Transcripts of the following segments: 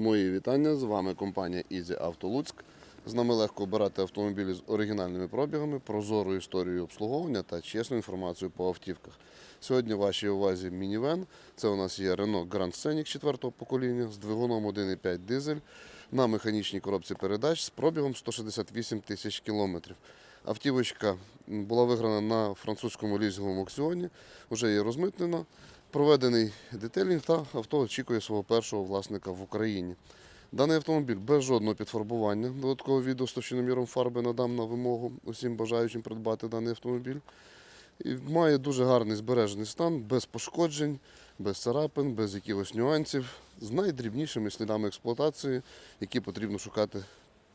Мої вітання. З вами компанія Easy Auto Луцьк. З нами легко обирати автомобілі з оригінальними пробігами, прозорою історією обслуговування та чесну інформацію по автівках. Сьогодні в вашій увазі мінівен. Це у нас є Renault Grand Scenic 4 покоління з двигуном 1,5 дизель на механічній коробці передач з пробігом 168 тисяч кілометрів. Автівочка була виграна на французькому лізинговому аукціоні, вже є розмитнена, проведений детелінг та авто очікує свого першого власника в Україні. Даний автомобіль без жодного підфарбування. Додаткове відео з товщиноміром фарби надам на вимогу усім бажаючим придбати даний автомобіль. І має дуже гарний збережений стан, без пошкоджень, без царапин, без якихось нюансів, з найдрібнішими слідами експлуатації, які потрібно шукати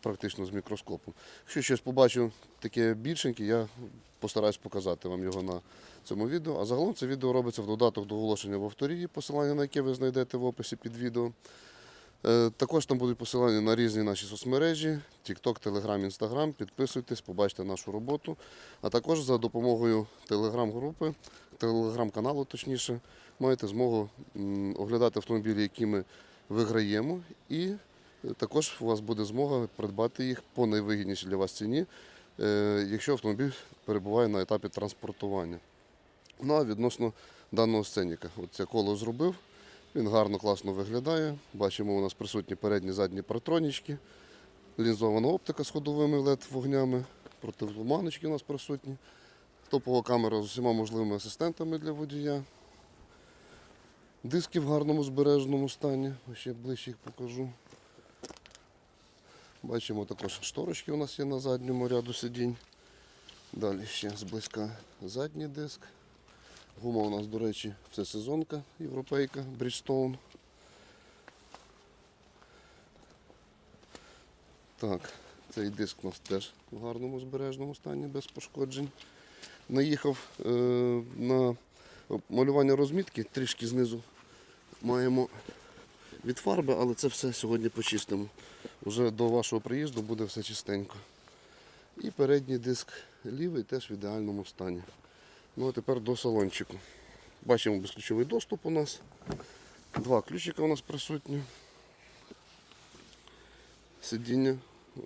практично з мікроскопом. Якщо щось побачу таке більшеньке, я постараюсь показати вам його на цьому відео. А загалом це відео робиться в додаток до оголошення в авторії, посилання на яке ви знайдете в описі під відео. Е, Також там будуть посилання на різні наші соцмережі: TikTok, Telegram, Instagram. Підписуйтесь, побачите нашу роботу. А також за допомогою телеграм-групи, телеграм-каналу, точніше, маєте змогу оглядати автомобілі, які ми виграємо. І також у вас буде змога придбати їх по найвигіднішій для вас ціні, е, якщо автомобіль перебуває на етапі транспортування. Ну а відносно даного сценіка, от це коло зробив. Він гарно, класно виглядає. Бачимо, у нас присутні передні задні партронічки, лінзована оптика з ходовими LED вогнями, протитуманочки у нас присутні, топова камера з усіма можливими асистентами для водія. Диски в гарному збереженому стані. Ще ближче їх покажу. Бачимо також шторочки у нас є на задньому ряду сидінь. Далі ще зблизька задній диск. Гума у нас, до речі, все сезонка європейка, Bridgestone. Так, цей диск у нас теж в гарному збережному стані, без пошкоджень. Наїхав е, на малювання розмітки, трішки знизу маємо від фарби, але це все сьогодні почистимо. Уже до вашого приїзду буде все чистенько. І передній диск лівий теж в ідеальному стані. Ну а тепер до салончику. Бачимо безключовий доступ у нас. Два ключика у нас присутні. Сидіння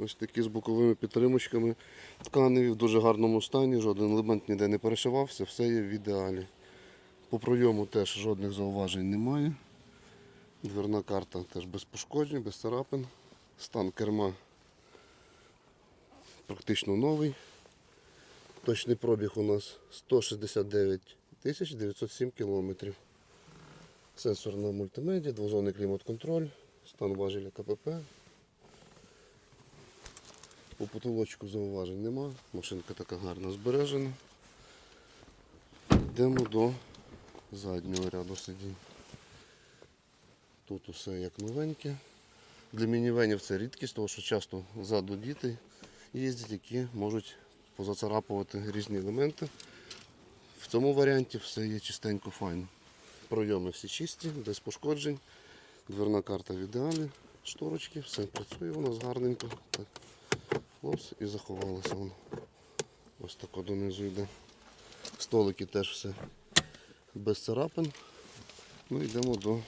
ось такі з боковими підтримочками. Тканеві в дуже гарному стані, жоден елемент ніде не перешивався, все є в ідеалі. По пройому теж жодних зауважень немає. Дверна карта теж без пошкоджень, без царапин. Стан керма практично новий. Точний пробіг у нас 169 тисяч 907 кілометрів. Сенсорна мультимедіа, двозонний клімат-контроль, стан важеля КПП. По потолочку зауважень нема. Машинка така гарно збережена. Йдемо до заднього ряду сидінь. Тут усе як новеньке. Для мінівенів це рідкість, тому що часто ззаду діти їздять, які можуть позацарапувати різні елементи. В цьому варіанті все є чистенько файно. Пройоми всі чисті, без пошкоджень. Дверна карта в ідеалі, шторочки, все працює у нас гарненько. Так. Ось і заховалося воно. Ось тако донизу йде. Столики теж все без царапин. Ну йдемо до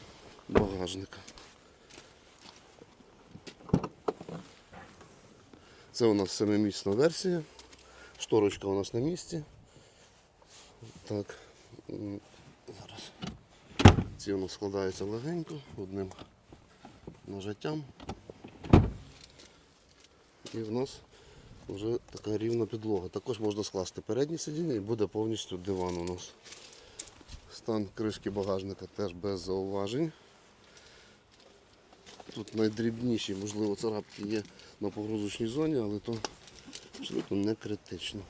багажника. Це у нас семимісна версія. Шторочка у нас на місці. Так. Зараз. Ці у нас складаються легенько одним нажаттям. І в нас вже така рівна підлога. Також можна скласти переднє сидіння і буде повністю диван у нас. Стан кришки багажника теж без зауважень. Тут найдрібніші, можливо, царапки є на погрузочній зоні, але то абсолютно не критично.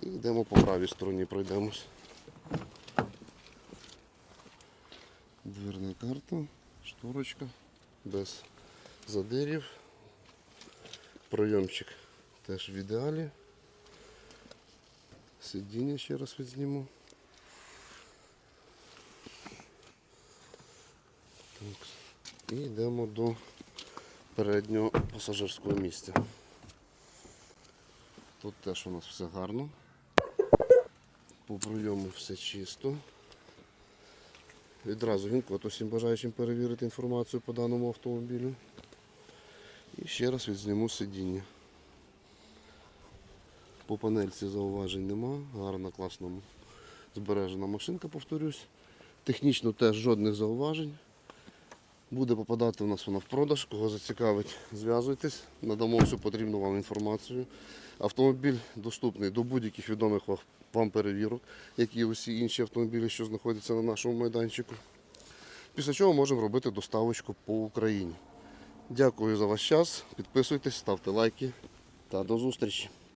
І йдемо по правій стороні, пройдемось. Дверна карта, шторочка, без задирів. Пройомчик теж в ідеалі. Сидіння ще раз відзніму. І йдемо до переднього пасажирського місця. Тут теж у нас все гарно. По пройому все чисто. відразу гінкод усім бажаючим перевірити інформацію по даному автомобілю. І ще раз відзніму сидіння. По панельці зауважень нема. Гарна, класна збережена машинка, повторюсь. Технічно теж жодних зауважень. Буде попадати у нас вона в продаж. Кого зацікавить, зв'язуйтесь, надамо всю потрібну вам інформацію. Автомобіль доступний до будь-яких відомих вам перевірок, як і усі інші автомобілі, що знаходяться на нашому майданчику. Після чого можемо робити доставочку по Україні. Дякую за ваш час. Підписуйтесь, ставте лайки та до зустрічі.